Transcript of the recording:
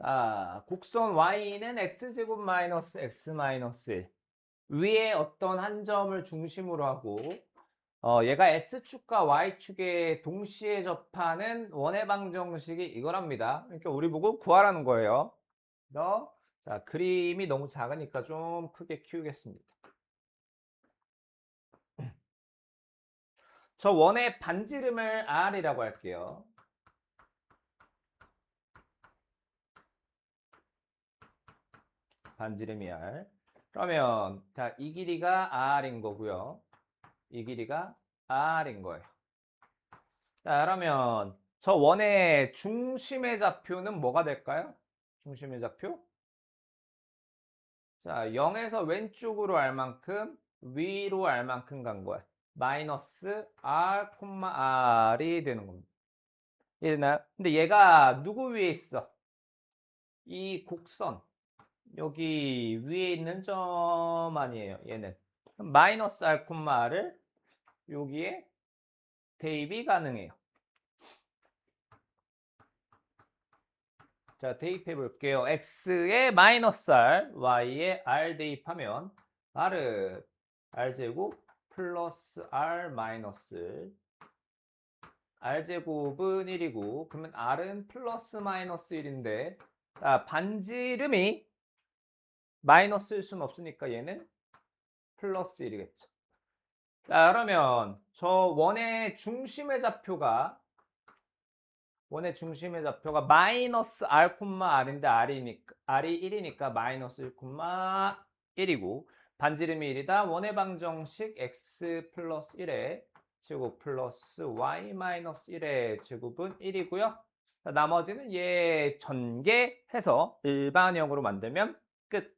자, 곡선 y는 x제곱 마이너스 x 마이너스 1. 위에 어떤 한 점을 중심으로 하고 어, 얘가 x축과 y축에 동시에 접하는 원의 방정식이 이거랍니다. 그러니까 우리 보고 구하라는 거예요. 그래서 자, 그림이 너무 작으니까 좀 크게 키우겠습니다. 저 원의 반지름을 r이라고 할게요. 반지름이 r. 그러면 자, 이 길이가 r인 거고요. 이 길이가 r인 거예요. 자, 그러면 저 원의 중심의 좌표는 뭐가 될까요? 중심의 좌표? 자, 0에서 왼쪽으로 알 만큼 위로 알 만큼 간 거야. 마이너스 r, r이 되는 겁니다. 이해되나요? 근데 얘가 누구 위에 있어? 이 곡선. 여기 위에 있는 점 아니에요. 얘는. 마이너스 r을 여기에 대입이 가능해요. 자, 대입해 볼게요. x에 마이너스 r, y에 r 대입하면 r은 r제곱 플러스 r 마이너스 r제곱은 1이고 그러면 r은 플러스 마이너스 1인데 아, 반지름이 마이너스일 수는 없으니까 얘는 플러스 1이겠죠. 자, 그러면 저 원의 중심의 좌표가 원의 중심의 좌표가 마이너스 r, r인데 r이니까, r이 1이니까 마이너스 1, 1이고 반지름이 1이다. 원의 방정식 x 플러스 1의 제곱 플러스 y 마이너스 1의 제곱은 1이고요. 나머지는 얘 전개해서 일반형으로 만들면 끝.